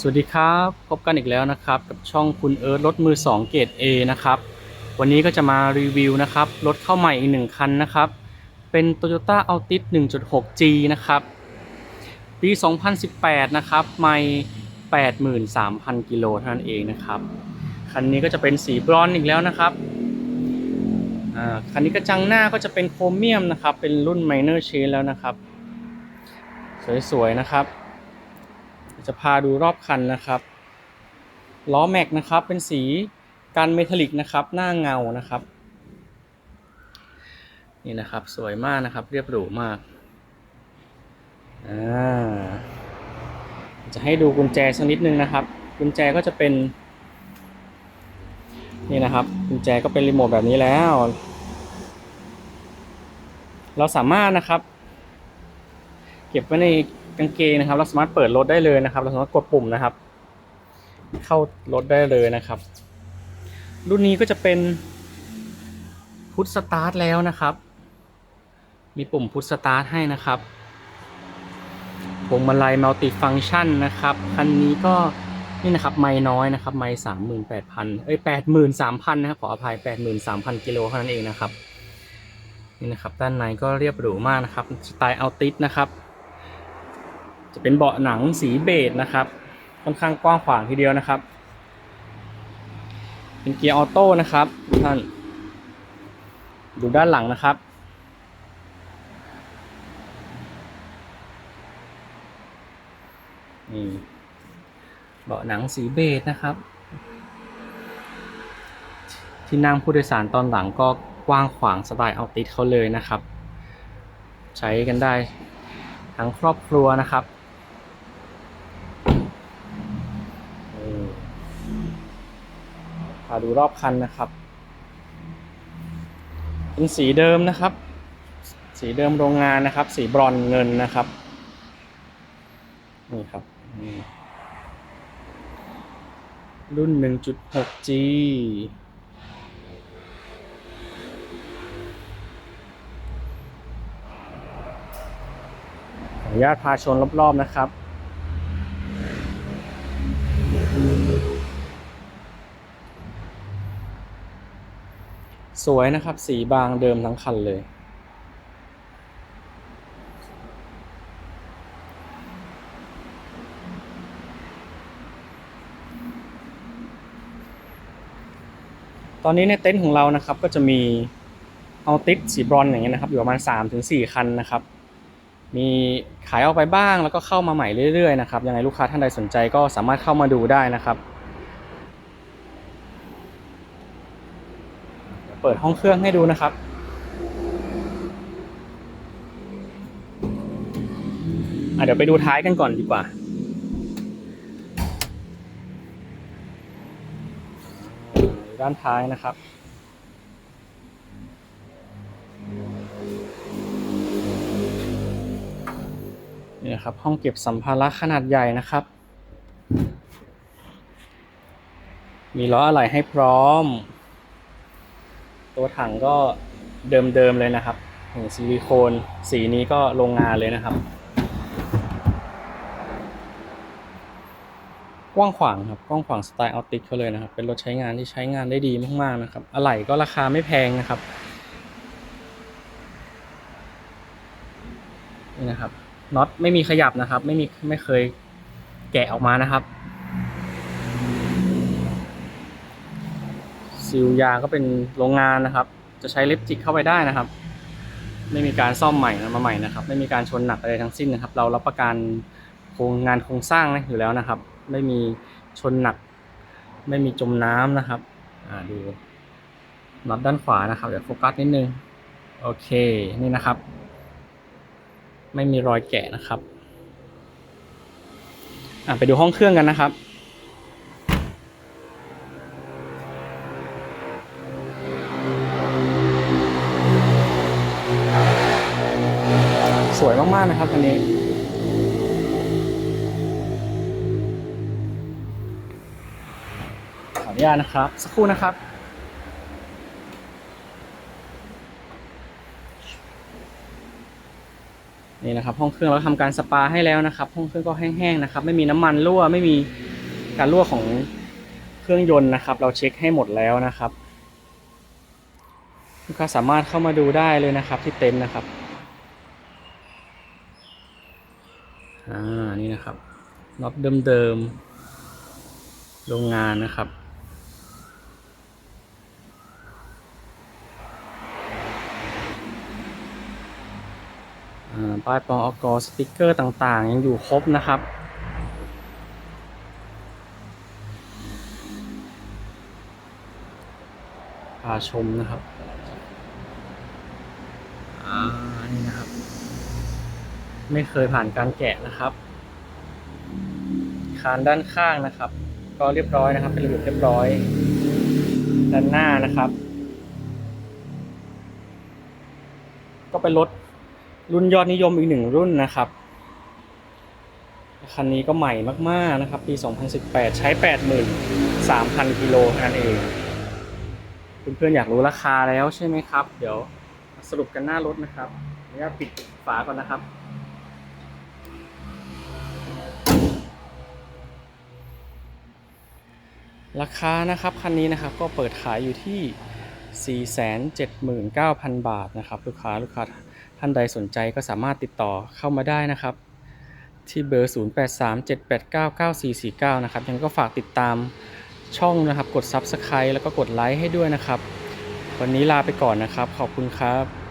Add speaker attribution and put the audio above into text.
Speaker 1: สวัสดีครับพบกันอีกแล้วนะครับ กับช่องคุณเอิร์ธรถมือ 2 เกรด A นะครับ วันนี้ก็จะมารีวิวนะครับ รถเข้าใหม่อีกหนึ่งคันนะครับ เป็น Toyota Altis 1.6G นะครับ ปี 2018 นะครับไม่83,000 กิโลเท่านั้นเองนะครับ คันนี้ก็จะเป็นสีบรอนซ์อีกแล้วนะครับคันนี้กระจังหน้าก็จะเป็นโครเมียมนะครับ เป็นรุ่น Minor Change แล้วนะครับ สวยๆนะครับ จะพาดูรอบคันนะครับ ล้อแม็กนะครับ เป็นสีกันเมทัลลิกนะครับ หน้าเงานะครับ นี่นะครับ สวยมากนะครับ เรียบหรูมาก อ่า จะให้ดูกุญแจสักนิดนึงนะครับ กุญแจก็จะเป็น นี่นะครับ กุญแจก็เป็นรีโมทแบบนี้แล้ว เราสามารถนะครับ เก็บไว้ใน กางเกงนะครับเราสามารถเปิดรถได้เลยนะครับ เราสามารถกดปุ่มนะครับ เข้ารถได้เลยนะครับ รุ่นนี้ก็จะเป็นพุทสตาร์ทแล้วนะครับ มีปุ่มพุทสตาร์ทให้นะครับพวงมาลัยมัลติฟังชันนะครับ คันนี้ก็นี่นะครับไม่น้อยนะครับ ไม่สามหมื่นแปดพันเอ้ยแปดหมื่นสามพันนะครับ ขออภัยแปดหมื่นสามพันกิโลเท่านั้นเองนะครับ นี่นะครับ ด้านในก็เรียบหรูมากนะครับ สไตล์อัลติสนะครับ จะเป็นเบาะหนังสีเบจนะครับค่อนข้างกว้างขวางทีเดียวนะครับ เป็นเกียร์ออโต้นะครับท่าน ดูด้านหลังนะครับ นี่เบาะหนังสีเบจนะครับ ที่นั่งผู้โดยสารตอนหลังก็กว้างขวางสไตล์เอาติสเขาเลยนะครับ ใช้กันได้ทั้งครอบครัวนะครับนี่พาดูรอบคันนะครับ เป็นสีเดิมนะครับ สีเดิมโรงงานนะครับ สีบรอนเงินนะครับนี่ครับรุ่น 1.6G ขออนุญาตพาชนรอบ ๆ นะครับ สวยนะครับ สีบางเดิมทั้งคันเลย ตอนนี้ในเต็นท์ของเรานะครับก็จะมีเอาติสสีบรอนอย่างเงี้ยนะครับ อยู่ประมาณ 3-4 คันนะครับ มีขายออกไปบ้างแล้วก็เข้ามาใหม่เรื่อยๆนะครับยังไงลูกค้าท่านใดสนใจก็สามารถเข้ามาดูได้นะครับ เปิดห้องเครื่องให้ดูนะครับ เดี๋ยวไปดูท้ายกันก่อนดีกว่า ด้านท้ายนะครับนี่นะครับห้องเก็บสัมภาระขนาดใหญ่นะครับ มีล้ออะไหล่ให้พร้อม ตัวถังก็เดิมๆเลยนะครับนี่ซิลิโคนสีนี้ก็โรงงานเลยนะครับ กว้างขวางครับกว้างขวางสไตล์ออติกเขาเลยนะครับ เป็นรถใช้งานที่ใช้งานได้ดีมากๆนะครับอะไหล่ก็ราคาไม่แพงนะครับนี่นะครับน็อตไม่มีขยับนะครับ ไม่มีไม่เคยแกะออกมานะครับ ซิลยางก็เป็นโรงงานนะครับ จะใช้เล็บจิกเข้าไปได้นะครับ ไม่มีการซ่อมใหม่มาใหม่นะครับ ไม่มีการชนหนักอะไรทั้งสิ้นนะครับ เรารับประกันโครงงานโครงสร้างนะอยู่แล้วนะครับ ไม่มีชนหนัก ไม่มีจมน้ำนะครับอ่าดูน็อตด้านขวานะครับเดี๋ยวโฟกัสนิดนึงโอเคนี่นะครับ ไม่มีรอยแกะนะครับอ่าไปดูห้องเครื่องกันนะครับ ส วยมากๆนะครับคันนี้ ขออนุญาตนะครับ สักครู่นะครับนี่นะครับห้องเครื่องเราทำการสปาให้แล้วนะครับ ห้องเครื่องก็แห้งๆนะครับ ไม่มีน้ำมันรั่วไม่มีการรั่วของเครื่องยนต์นะครับ เราเช็คให้หมดแล้วนะครับลูกค้าสามารถเข้ามาดูได้เลยนะครับที่เต็นท์นะครับ อ่า นี่นะครับน็อตเดิมๆ โรงงานนะครับ ป้ายปองอกสติกเกอร์ต่างๆ ยังอยู่ครบนะครับพาชมนะครับ อ่า นี่นะครับ ไม่เคยผ่านการแกะนะครับ คานด้านข้างนะครับ ก็เรียบร้อยนะครับ เป็นระเบียบเรียบร้อย ด้านหน้านะครับ ก็เป็นรถรุ่นยอดนิยมอีกหนึ่งรุ่นนะครับคันนี้ก็ใหม่มาก ๆ นะครับ ปี 2018 ใช้ 83,000 กิโลนั้นเองเพื่อนๆอยากรู้ราคาแล้วใช่ไหมครับ เดี๋ยวสรุปกันหน้ารถนะครับอนุญาตปิดฝาก่อนนะครับ ราคานะครับคันนี้นะครับก็เปิดขายอยู่ที่ 479,000 บาทนะครับลูกค้าลูกค้าท่านใดสนใจก็สามารถติดต่อเข้ามาได้นะครับ ที่เบอร์ 0837899449 นะครับยังก็ฝากติดตามช่องนะครับ กด Subscribe แล้วก็กดไลค์ให้ด้วยนะครับ วันนี้ลาไปก่อนนะครับ ขอบคุณครับ